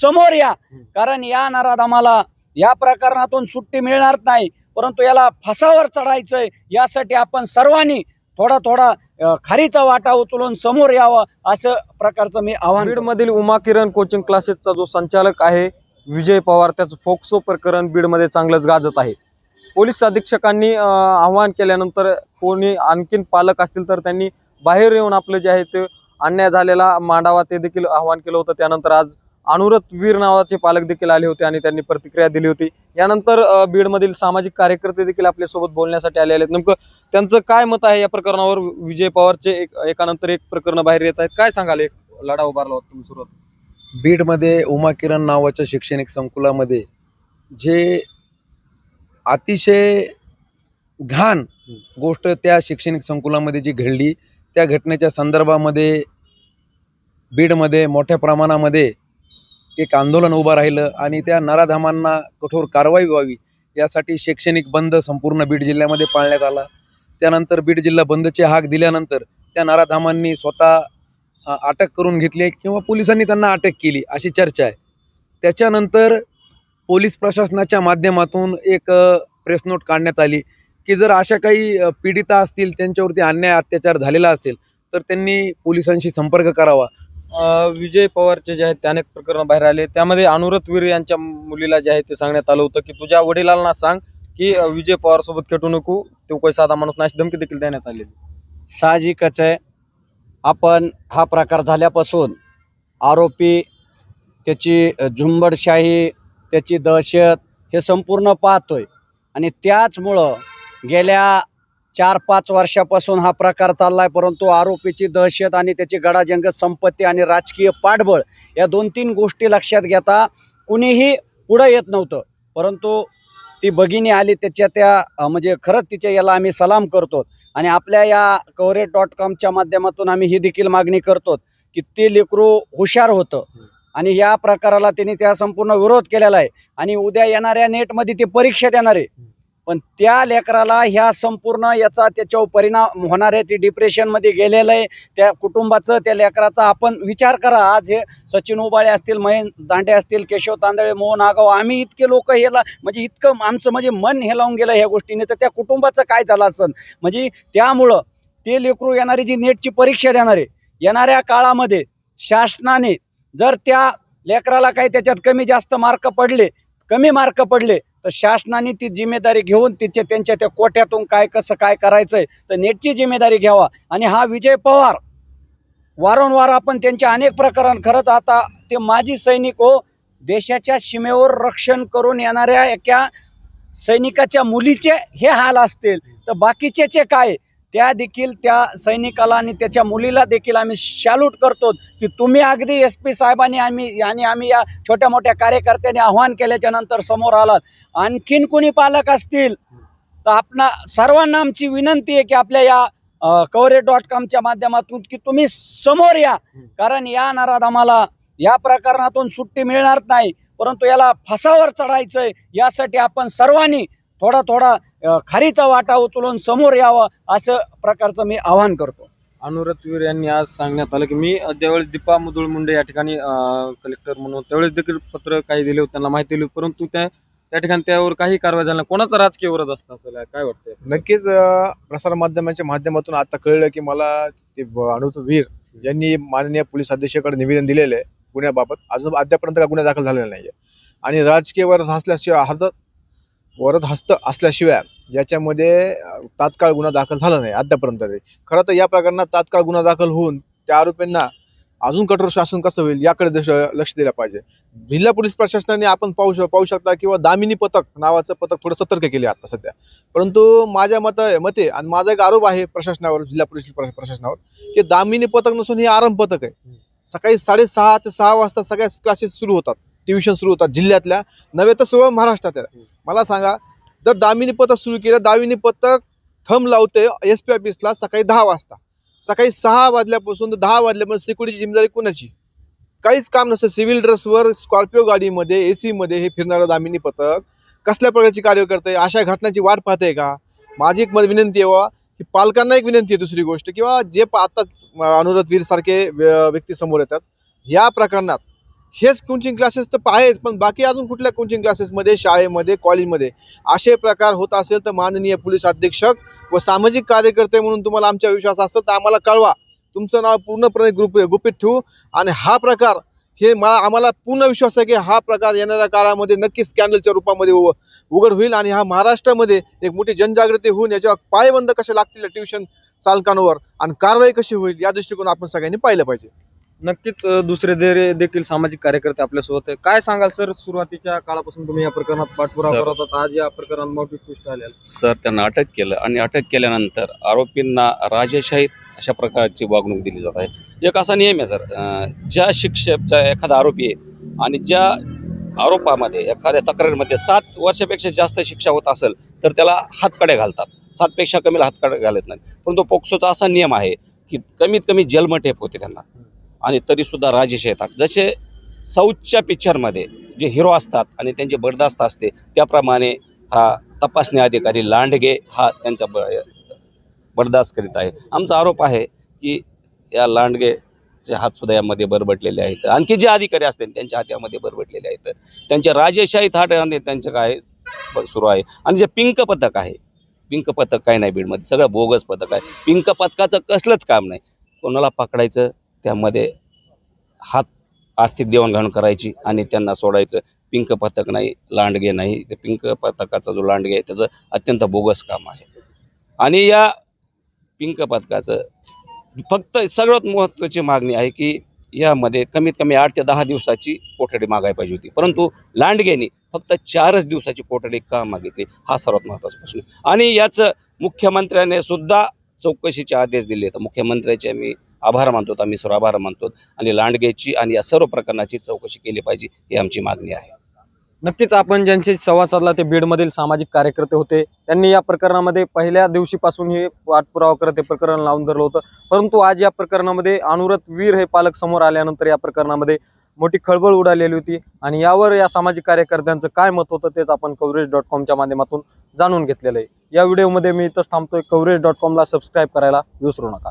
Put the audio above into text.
समोर या. कारण या नराधामाला या प्रकरणातून सुट्टी मिळणार नाही. परंतु याला फासावर चढायचंय. यासाठी आपण सर्वांनी थोडा थोडा खारीचा वाटा उचलून समोर यावं असं प्रकारचं मी आव्हान. बीडमधील उमा किरण कोचिंग क्लासेसचा जो संचालक आहे विजय पवार त्याचं फोक्सो प्रकरण बीडमध्ये चांगलंच गाजत आहे. पोलीस अधीक्षकांनी आव्हान केल्यानंतर कोणी आणखीन पालक असतील तर त्यांनी बाहेर येऊन आपलं जे आहे ते अन्याय झालेला मांडावा ते देखील आव्हान केलं होतं. त्यानंतर आज अनुरत वीर नावाचे पालक देखील आले होते आणि त्यांनी प्रतिक्रिया दिली होती. यानंतर बीडमधील सामाजिक कार्यकर्ते देखील आपल्यासोबत बोलण्यासाठी आलेले आहेत. नेमकं त्यांचं काय मत आहे या प्रकरणावर? विजय पवारचे एक एकानंतर एक प्रकरण बाहेर येत आहेत. काय सांगाल? एक लढा उभारला होता तुम्ही सुरुवात. बीडमध्ये उमा किरण नावाच्या शैक्षणिक संकुलामध्ये जे अतिशय घाण गोष्ट त्या शैक्षणिक संकुलामध्ये जी घडली त्या घटनेच्या संदर्भामध्ये बीडमध्ये मोठ्या प्रमाणामध्ये एक आंदोलन उभं राहिलं आणि त्या नराधामांना कठोर कारवाई व्हावी यासाठी शैक्षणिक बंद संपूर्ण बीड जिल्ह्यामध्ये पाळण्यात आला. त्यानंतर बीड जिल्हा बंदचे हाक दिल्यानंतर त्या नराधामांनी स्वतः अटक करून घेतली किंवा पोलिसांनी त्यांना अटक केली अशी चर्चा आहे. त्याच्यानंतर पोलीस प्रशासनाच्या माध्यमातून एक प्रेस नोट काढण्यात आली की जर अशा काही पीडिता असतील त्यांच्यावरती अन्याय अत्याचार झालेला असेल तर त्यांनी पोलिसांशी संपर्क करावा. विजय पवारचे जे आहेत ते अनेक प्रकरण बाहेर आले. त्यामध्ये अनुरत वीर यांच्या मुलीला जे आहे ते सांगण्यात आलं होतं की तुझ्या वडिलांना सांग की विजय पवार सोबत खेटू नको तो काही साधा माणूस नाही अशी धमकी देखील देण्यात आलेली साहजिकच आहे. आपण हा प्रकार झाल्यापासून आरोपी त्याची झुंबडशाही त्याची दहशत हे संपूर्ण पाहतोय. आणि त्याचमुळं गेल्या चार पाच वर्षापासून हा प्रकार चालला आहे परंतु आरोपीची दहशत आणि त्याची गडाजंग संपत्ती आणि राजकीय पाठबळ या दोन तीन गोष्टी लक्षात घेता कुणीही पुढं येत नव्हतं. परंतु ती भगिनी आली त्याच्या त्या म्हणजे खरंच तिच्या याला आम्ही सलाम करतो आणि आपल्या या कवरेज डॉट कॉमच्या माध्यमातून आम्ही ही देखील मागणी करतो की ते लेकरू हुशार होतं. आणि या प्रकाराला त्यांनी त्या संपूर्ण विरोध केलेला आहे. आणि उद्या येणाऱ्या नेटमध्ये ते परीक्षा देणार आहे. पण त्या लेकराला ह्या संपूर्ण याचा त्याच्यावर परिणाम होणार आहे. ती डिप्रेशनमध्ये गेलेलं आहे. त्या कुटुंबाचं त्या लेकराचा आपण विचार करा. आज हे सचिन उबाळे असतील महेंद्र दांडे असतील केशव तांदळे मोहन आगाव आम्ही इतके लोक हेला म्हणजे इतकं आमचं म्हणजे मन हे लावून गेलं ह्या गोष्टीने. तर त्या कुटुंबाचं काय झालं असं म्हणजे त्यामुळं ते लेकरू येणारी जी नेटची परीक्षा देणार आहे येणाऱ्या काळामध्ये शासनाने जर त्या लेकराला काही त्याच्यात कमी जास्त मार्क पडले कमी मार्क पडले तर शासनाने ती जिम्मेदारी घेऊन तिचे त्यांच्या त्या कोट्यातून काय कसं काय करायचंय तर नेटची जिम्मेदारी घ्यावा. आणि हा विजय पवार वारंवार आपण त्यांच्या अनेक प्रकरण खरंच आता ते माजी सैनिक हो देशाच्या सीमेवर रक्षण करून येणाऱ्या एका सैनिकाच्या मुलीचे हे हाल असतील. तर बाकीचे काय? त्या देखील त्या सैनिकाला आणि त्याच्या मुलीला देखील आम्ही सॅल्यूट करतो की तुम्ही अगदी एस पी साहेबांनी आम्ही आणि आम्ही या छोट्या मोठ्या कार्यकर्त्यांनी आव्हान केल्याच्यानंतर समोर आलात. आणखीन कोणी पालक असतील तर आपणा सर्वांना आमची विनंती आहे की आपल्या या कवरेज डॉट कॉमच्या माध्यमातून की तुम्ही समोर या. कारण या नराधामाला या प्रकरणातून सुट्टी मिळणार नाही परंतु याला फासावर चढायचंय. यासाठी आपण सर्वांनी थोडा थोडा खारीचा वाटा उचलून समोर यावं असं प्रकारचं मी आवाहन करतो. अनुरत वीर यांनी आज सांगण्यात आलं की मी अं, त्यावेळेस दीपा मुदुळ मुंडे या ठिकाणी कलेक्टर म्हणून त्यावेळेस देखील पत्र काही दिले होते त्यांना माहिती दिली होती, परंतु त्या त्या ठिकाणी त्यावर काही कारवाई झाली नाही. कोणाचा राजकीय विरोध असता असेल काय वाटतंय? नक्कीच प्रसारमाध्यमांच्या माध्यमातून आता कळलं की मला ते ब- अनुत वीर यांनी माननीय पोलीस अधीक्षकाकडे निवेदन दिलेलं आहे गुन्ह्याबाबत. अजून अद्यापर्यंत का गुन्हा दाखल झालेला नाही आहे आणि राजकीय वरद असल्याशिवाय हस्त वरद हस्त असल्याशिवाय ज्याच्यामध्ये तात्काळ गुन्हा दाखल झाला नाही अद्यापर्यंत तरी. खरं तर या प्रकरणात तात्काळ गुन्हा दाखल होऊन त्या आरोपींना अजून कठोर शासन कसं होईल याकडे देश लक्ष दिलं पाहिजे. जिल्हा पोलीस प्रशासनाने आपण पाहू श पाहू शकता किंवा दामिनी पथक नावाचं पथक थोडं सतर्क केले आता सध्या. परंतु माझ्या मत मते आणि माझा एक आरोप आहे प्रशासनावर जिल्हा पोलीस प्रशासनावर की दामिनी पथक नसून हे आरंभ पथक आहे. सकाळी साडेसहा ते सहा वाजता सगळ्या क्लासेस सुरू होतात. ट्युशन सुरू होतात जिल्ह्यातल्या. नव्हे तर सर्व महाराष्ट्रात आहे. मला सांगा जर दामिनी पथक सुरू केलं दामिनी पथक थंब लावते एस पी ऑफिसला सकाळी दहा वाजता. सकाळी सहा वाजल्यापासून तर दहा वाजल्यापर्यंत सिक्युरिटीची जिम्मेदारी कुणाची? काहीच काम नसतं. सिव्हिल ड्रेसवर स्कॉर्पिओ गाडीमध्ये ए सीमध्ये हे फिरणारं दामिनी पथक कसल्या प्रकारची कार्य करते अशा घटनाची वाट पाहते का? माझी एक विनंती आहे की पालकांना एक विनंती आहे दुसरी गोष्ट किंवा जे आता अनुराध वीर सारखे व्य- व्यक्ती समोर येतात या प्रकरणात हेच कोचिंग क्लासेस तर आहेच पण बाकी अजून कुठल्या कोचिंग क्लासेसमध्ये शाळेमध्ये कॉलेजमध्ये असे प्रकार होत असेल तर माननीय पोलीस अधीक्षक व सामाजिक कार्यकर्ते म्हणून तुम्हाला आमच्या विश्वास असेल तर आम्हाला कळवा. तुमचं नाव पूर्णपणे ग्रुप गुपित ठेवू. आणि हा प्रकार हे मला आम्हाला पूर्ण विश्वास आहे की हा प्रकार येणाऱ्या काळामध्ये नक्कीच स्कॅन्डलच्या रूपामध्ये उघड होईल आणि हा महाराष्ट्रामध्ये एक मोठी जनजागृती होऊन याच्यावर पायबंद कसे लागतील ट्युशन चालकांवर आणि कारवाई कशी होईल या दृष्टिकोन आपण सगळ्यांनी पाहिलं पाहिजे. नक्कीच अ, दुसरे दे- देखील सामाजिक कार्यकर्ते आपल्यासोबत आहे काय सांगाल सर सुरुवातीच्या काळापासून तुम्ही या प्रकरणात पाठपुरावा सर. करत होता आज या प्रकरणात मोठी पुष्ट आलेला सर त्यांना अटक केलं आणि अटक केल्यानंतर आरोपींना राजेशाहीत अशा प्रकारची वागणूक दिली जात आहे. एक असा नियम आहे सर. अं, ज्या शिक्षेचा एखादा आरोपी आहे आणि ज्या आरोपामध्ये एखाद्या तक्रारीमध्ये सात वर्षापेक्षा जास्त शिक्षा होत असेल तर त्याला हातकडे घालतात. सातपेक्षा कमीला हातकडे घालत नाहीत. परंतु पोक्सोचा असा नियम आहे की कमीत कमी जन्मठेप होते त्यांना. आणि तरीसुद्धा राजेश येतात. जसे साऊथच्या पिक्चरमध्ये जे हिरो असतात आणि त्यांचे बडदास्त असते त्याप्रमाणे हा तपासणी अधिकारी लांडगे हा त्यांचा ब बडदास्त करीत आहे. आमचा आरोप आहे की या लांडगेचे हातसुद्धा यामध्ये बरबटलेले आहेत. आणखी जे अधिकारी असतील त्यांच्या हातामध्ये बरबटलेले आहेत. त्यांच्या राजेशाही थाट त्यांचं काय सुरू आहे. आणि जे पिंक पथक आहे पिंक पथक काय नाही बीडमध्ये सगळं बोगस पथक आहे. पिंक पथकाचं कसलंच काम नाही. कोणाला पकडायचं त्यामध्ये हात आर्थिक देवाणघेवाण करायची आणि त्यांना सोडायचं. पिंक पथक नाही लांडगे नाही. ते पिंक पथकाचा जो लांडगे आहे त्याचं अत्यंत बोगस काम आहे. आणि या पिंक पथकाचं फक्त सगळ्यात महत्त्वाची मागणी आहे की यामध्ये कमीत कमी आठ ते दहा दिवसाची कोठडी मागायला पाहिजे होती. परंतु लांडगेनी फक्त चारच दिवसाची कोठडी का मागितली? हा सर्वात महत्त्वाचा प्रश्न. आणि याचं मुख्यमंत्र्याने सुद्धा चौकशीचे आदेश दिले तर मुख्यमंत्र्याचे मी आभार मानतो आम्ही सर्व आभार मानतो. आणि लांडगेची आणि या सर्व प्रकरणाची चौकशी केली पाहिजे ही आमची मागणी आहे. नक्कीच आपण ज्यांशी संवाद साधला ते बीडमधील सामाजिक कार्यकर्ते होते. त्यांनी या प्रकरणामध्ये पहिल्या दिवशीपासून हे पाठपुरावा करत हे प्रकरण लावून धरलं होतं. परंतु आज या प्रकरणामध्ये अनुरत वीर हे पालक समोर आल्यानंतर या प्रकरणामध्ये मोठी खळबळ उडालेली होती. आणि यावर या सामाजिक कार्यकर्त्यांचं काय मत होतं तेच आपण कव्हरेज डॉट कॉमच्या माध्यमातून जाणून घेतलेलं आहे. या व्हिडिओमध्ये मी इथंच थांबतोय. कव्हरेज डॉट कॉमला सबस्क्राईब करायला विसरू नका.